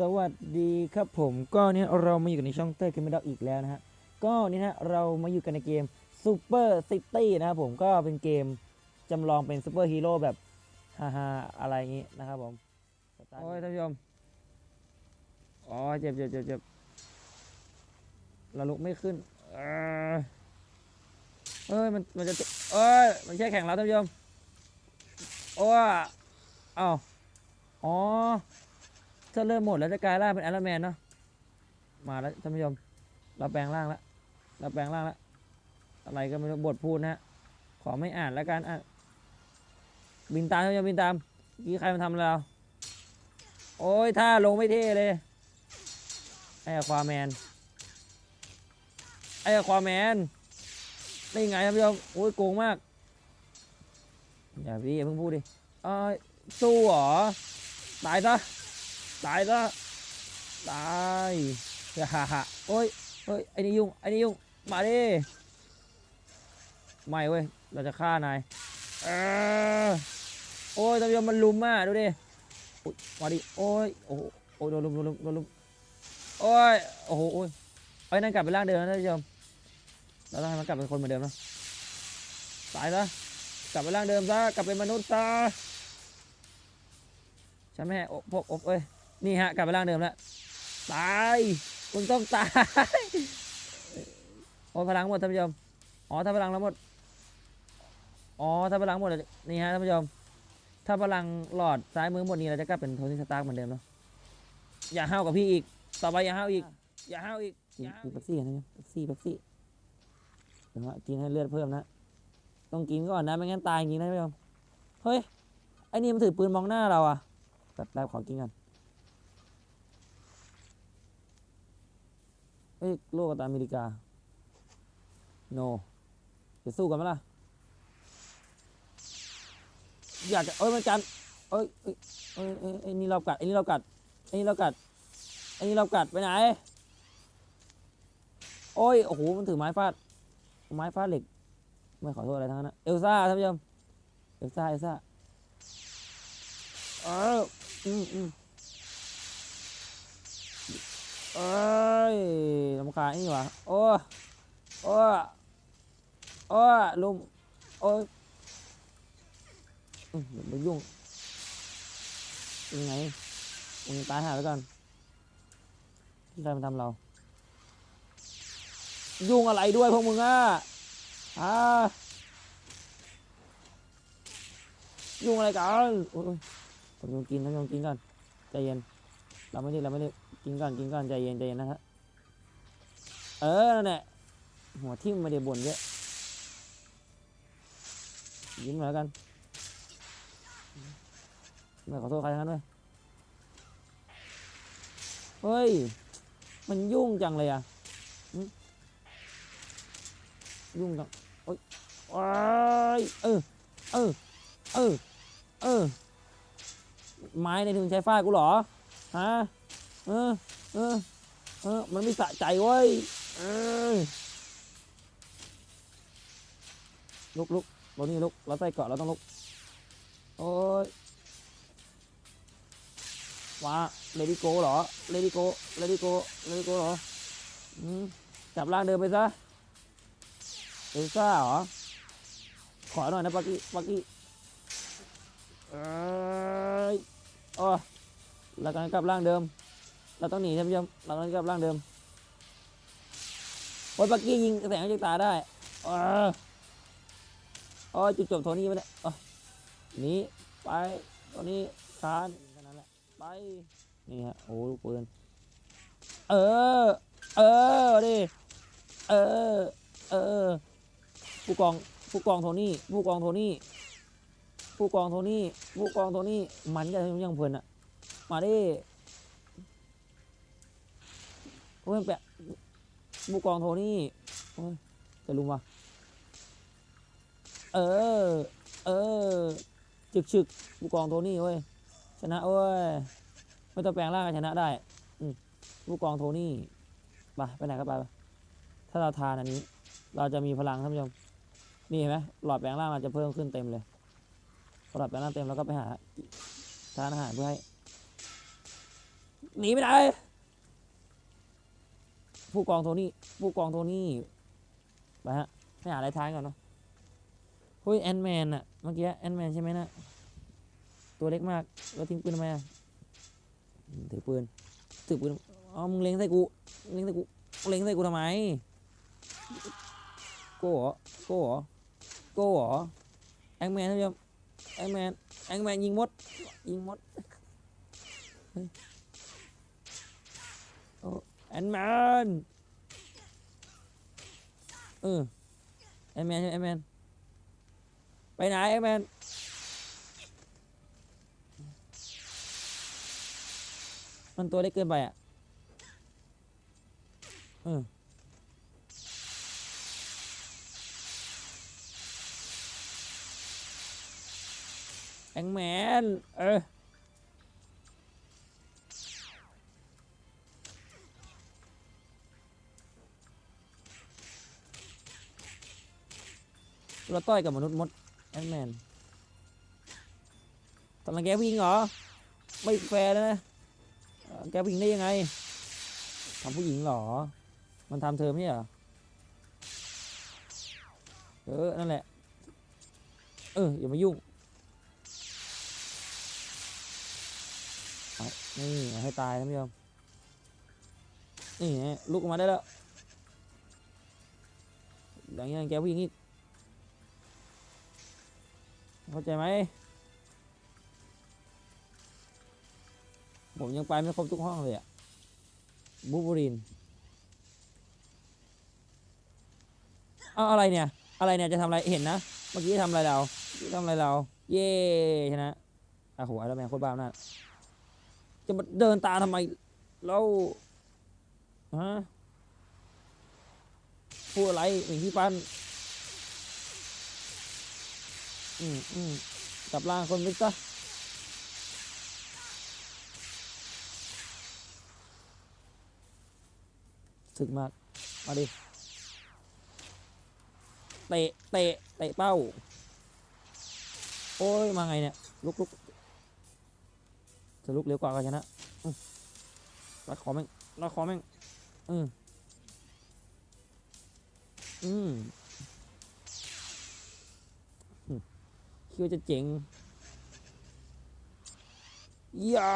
สวัสดีครับผมก็เนี่ยเรามาอยู่กันในช่องเตอร์กันไม่ได้อีกแล้วนะฮะก็นี่นะเรามาอยู่กันในเกม Super City นะครับผมก็เป็นเกมจำลองเป็นซูเปอร์ฮีโร่แบบฮ่าๆอะไรอย่างงี้นะครับผมโอ้ยท่านผู้ชมอ๋อเจ็บเจ็บเจ็บเจ็บเราลุกไม่ขึ้นเอ้ยเอ้ยมันมันจะเอ้ยมันแช่แข็งแล้วท่านผู้ชมโอ้เอ้าอ๋อ ถ้าเริ่มหมดแล้วจะกลายร่างเป็นไอรอนแมนเนาะมาแล้วท่านผู้ชมเราแปลงร่างแล้วเราแปลงร่างแล้วอะไรก็ไม่รู้บทพูดนะฮะขอไม่อ่านแล้วกันอะบินตามท่านผู้ชมบินตามเมื่อกี้ใครมาทำเราโอ้ยท่าลงไม่เท่เลยไอ้ควาแมนไอ้ควาแมนได้ไงท่านผู้ชมโอ้ยโกงมากอย่าพี่อย่าเพิ่งพูดดิเอ้ยสู้หรอตายซะ ตายซะตายฮ่าฮ่าโอ้ยเฮ้ยไอ้นี่ยุ่งไอ้นี่ยุ่งมาดิไม่เว้ยเราจะฆ่านายเออโอ้ยตำรวจมันลุมมากดูดิมาดิโอ้ยโอ้โอ้ยโดนลุมโดนลุมโดนลุมโอ้ยโอ้โหโอ้ยไอ้นั่นกลับไปร่างเดิมนะท่านผู้ชมเราต้องให้มันกลับเป็นคนเหมือนเดิมนะตายซะกลับไปร่างเดิมซะกลับเป็นมนุษย์ซะใช่ไหมโอ้พวกอบเอ้ย นี่ฮะกลับไปร่างเดิมแล้ว ตายคุณต้องตายโอ้พลังหมดท่านผู้ชมอ๋อถ้าพลังเราหมดอ๋อถ้าพลังหมดนี่ฮะท่านผู้ชมถ้าพลังหลอดซ้ายมือหมดนี้เราจะกลับเป็นโทนี่สตาร์กเหมือนเดิมเนาะอย่าห้าวกับพี่อีก ต่อไปอย่าห้าวอีก อย่าห้าวอีกกินเป๊ปซี่กันนะเป๊ปซี่เป๊ปซี่เดี๋ยวกินให้เลือดเพิ่มนะต้องกินก่อนนะไม่งั้นตายจริงนะท่านผู้ชมเฮ้ยไอ้นี่มันถือปืนมองหน้าเราอะแป๊บแป๊บขอกินก่อน เอ้ยโลกกับตาอเมริกา โน จะสู้กันไหมล่ะ อยากจะเอ้ยมันกันเอ้ยเอ้ยเอ้ยเอ้ยไอ้นี่เรากัดไอ้นี่เรากัดไอ้นี่เรากัดไอ้นี่เรากัดไปไหน โอ้ย โอ้โห มันถือไม้ฟาด ไม้ฟาดเหล็ก ไม่ขอโทษอะไรทั้งนั้นนะเอลซ่าท่านผู้ชมเอลซ่า เอลซ่า เอออืมอืม เอ้ยลำคาญนี่หวะโอ้ โอ้ โอ้ลุมโอ้ยอย่าไปยุ่งยังไงมึงตายหาแล้วกันใครมาทำเรา ยุ่งอะไรด้วยพวกมึงอะอ่ายุ่งอะไรกันโอ้ยผมยงกินนะยงกินกันใจเย็นเราไม่ได้เราไม่ได้ กินก่อนกินก่อนใจเย็นใจเย็นนะครับเออนั่นแหละหัวทิ่มไม่ได้บ่นเยอะยิ้มหน่อยแล้วกันไม่ขอโทษใครทั้งนั้นเลยเฮ้ย มันยุ่งจังเลยอะยุ่งจังโอ๊ยว้ยเออ เออ เออ เออ ไม้ในถึงใช้ฟาดกูเหรอ ฮะ เออเออเออมันไม่สะใจเว้ยเออลุกลุกเรานี่ลุกเราใส่เกาะเราต้องลุกโอ้ยว้าเลดี้โกเหรอเลดี้โกเลดี้โกเลดี้โกเหรออืมจับร่างเดินไปซะเอลซ่าเหรอขอหน่อยนะปักกี้ปักกี้เอ้ยโอแล้วกันกลับร่างเดิม เราต้องหนีท่านผู้ชมเราต้องกลับร่างเดิมโอ้ยปักกี้ยิงแสงจากตาได้โอ้ยจุดจบโทนี่ไม่ได้หนีไปตอนนี้คานแค่นั้นแหละไปนี่ฮะโอ้ลูกปืนเออ เออดิเออ เออ ผู้กอง ผู้กองโทนี่ ผู้กองโทนี่ ผู้กองโทนี่ ผู้กองโทนี่ มันจะยังเพลินอะมาดิ โอ้ยแปะบุกองโทนี่โอ้ยจะลุมวะเออ เออจึกฉึกบุกองโทนี่เว้ยชนะเว้ยไม่ต้องแปลงร่างก็ชนะได้อืบุกองโทนี่ไปไปไหนก็ไปถ้าเราทานอันนี้ เราจะมีพลังท่านผู้ชมนี่เห็นไหมหลอดแปลงร่างเราจะเพิ่มขึ้นเต็มเลยหลอดแปลงร่างเต็มแล้วก็ไปหาทานอาหารเพื่อให้หนีไม่ได้ ผู้กองโทนี่ผู้กองโทนี่ไปฮะไปหาอะไรท้ายก่อนเนาะเฮ้ยแอนแมนอะเมื่อกี้แอนแมนใช่ไหมนะตัวเล็กมากแล้วทิ้งปืนทำไมอะถือปืนถือปืนอ๋อมึงเล็งใส่กูเล็งใส่กูเล็งใส่กูทำไมโก้เหรอโก้เหรอโก้เหรอแองแมนท่านผู้ชมแองแมนแองแมนยิงมดยิงมดเฮ้ยโอ้ แอนแมนเออแอนแมนใช่ไหมแอนแมนไปไหนแอนแมนมันตัวเล็กเกินไปอะเออแองแมนเออ เราต้อยกับมนุษย์มดแอนแมนตอนนั้นแกผู้หญิงเหรอ ไม่แฟร์นะ แกผู้หญิงได้ยังไงทำผู้หญิงเหรอ มันทำเธอไม่ใช่เหรอ เออ นั่นแหละ เออ อย่ามายุ่งนี่ให้ตายนะพี่ยมนี่ลุกออกมาได้แล้วอย่างนี้แกผู้หญิงอีก เข้าใจไหมผมยังไปไม่ครบทุกห้องเลยอะบูบูรินเอาอะไรเนี่ย อะไรเนี่ยจะทำอะไรเห็นนะ เมื่อกี้ทำอะไรเราทำอะไรเรา เย่ชนะโอ้โหไอรอนแมนโคตรบ้าอำนาจจะมาเดินตาทำไมเราฮะพูดอะไรหมิงพี่ปั้น อืมอืมกลับล่างคนไปซะถึกมาก มาดิ เตะ เตะ เตะเป้า โอ้ย มาไงเนี่ย ลุกลุกจะลุกเร็วกว่าก็ชนะรัดคอแม่งรัดคอแม่ง อืมอืม คิดว่าจะเจ๋งยา